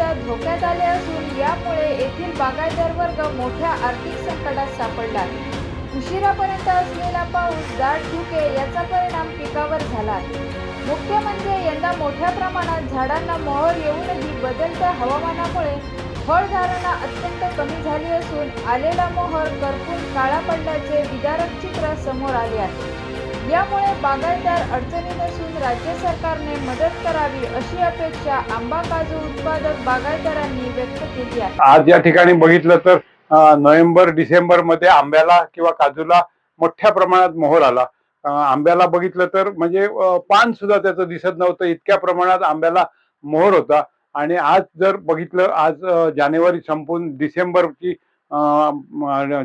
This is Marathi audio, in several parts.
यावर्षी धोक्यात आले असून यामुळे येथील बागायतदार वर्ग मोठ्या आर्थिक संकटात सापडला. उशिरापर्यंत असलेला पाऊस दाट धुके याचा परिणाम पिकावर झाला. आहे मुख्य म्हणजे यंदा मोठ्या प्रमाणात झाडांना मोहर येऊनही बदलत्या हवामानामुळे फळधारणा अत्यंत कमी झाली असून आलेला मोहर करपून काळा पडल्याचे विदारक चित्र समोर आले आहे. यामुळे बागायतदार अडचणी नसून राज्य सरकारने मदत करावी अशी अपेक्षा आंबा काजू उत्पादक बागायतदारांनी व्यक्त केली आहे. आज या ठिकाणी बघितलं तर नोव्हेंबर डिसेंबरमध्ये आंब्याला किंवा काजूला मोठ्या प्रमाणात मोहर आला. आंब्याला बघितलं तर म्हणजे पान सुद्धा त्याचं दिसत नव्हतं इतक्या प्रमाणात आंब्याला मोहर होता. आणि आज जर बघितलं आज जानेवारी संपून डिसेंबरची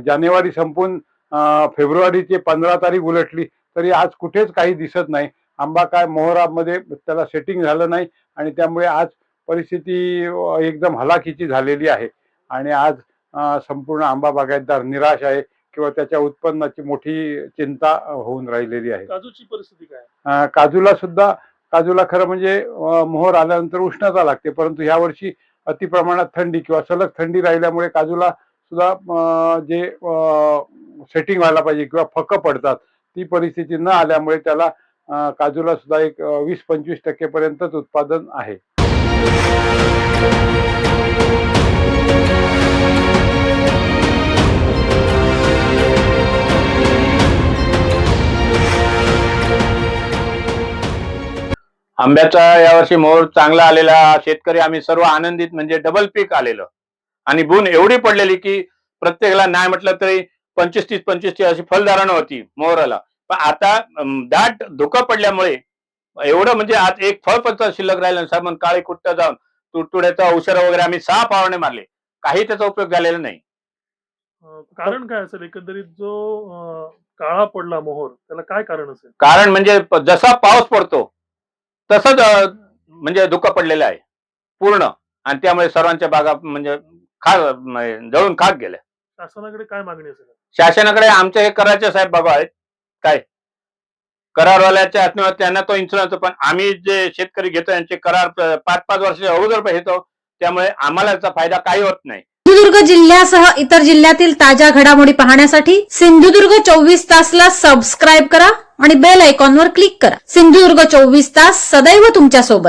जानेवारी संपून फेब्रुवारीची पंधरा तारीख उलटली तरी आज कुठेच काही दिसत नाही. आंबा काय मोहरामध्ये त्याला सेटिंग झालं नाही आणि त्यामुळे आज परिस्थिती एकदम हलाखीची झालेली आहे. आणि आज संपूर्ण आंबा बागायतदार निराश आहे किंवा त्याच्या उत्पन्नाची मोठी चिंता होऊन राहिलेली आहे. काजूची परिस्थिती काय? काजूला सुद्धा काजूला खरं म्हणजे मोहर आल्यानंतर उष्णता लागते. परंतु यावर्षी अति प्रमाणात थंडी किंवा सलग थंडी राहिल्यामुळे काजूला सुद्धा जे सेटिंग व्हायला पाहिजे किंवा फकं पडतात ती परिस्थिती न आल्यामुळे त्याला काजूला सुद्धा एक वीस पंचवीस टक्केपर्यंतच उत्पादन आहे. आंब्याचा यावर्षी मोहर चांगला आलेला शेतकरी आम्ही सर्व आनंदित म्हणजे डबल पीक आलेलं. आणि बुन एवढी पडलेली की प्रत्येकाला नाही म्हटलं तरी पंचवीस तीस पंचवीस तीस अशी फलधारणा होती मोहराला. पण आता दाट धुकं पडल्यामुळे एवढं म्हणजे आज एक फळ पण शिल्लक राहिलं नाही. मग काळे कुट्ट जाऊन तुडतुड्याचा औषध वगैरे आम्ही सहा पावणे मारले. काही त्याचा उपयोग झालेला नाही. कारण काय असेल? एकंदरीत जो काळा पडला मोहर त्याला काय कारण असेल? कारण म्हणजे जसा पाऊस पडतो तसंच म्हणजे धुकं पडलेलं आहे. पूर्ण. आणि त्यामुळे सर्वांच्या बागा म्हणजे खा जळून खाक गेल्या. शासनाकडे काय मागणी असेल? शासनाकडे आमचे हे करायचे साहेब बाबा आहेत. काय? करारवाल्याच्या हातनं त्यांना तो इन्शुरन्स पण आम्ही जे शेतकरी घेतो यांचे करार पाच पाच वर्षाच्या अगोदर घेतो. त्यामुळे आम्हाला याचा फायदा काही होत नाही. सिंधुदुर्ग जिल्ह्यासह इतर जिल्ह्यातील ताज्या घडामोडी पाहण्यासाठी सिंधुदुर्ग चोवीस तासला सबस्क्राईब करा आणि बेल आयकॉनवर क्लिक करा. सिंधुदुर्ग चोवीस तास सदैव तुमच्यासोबत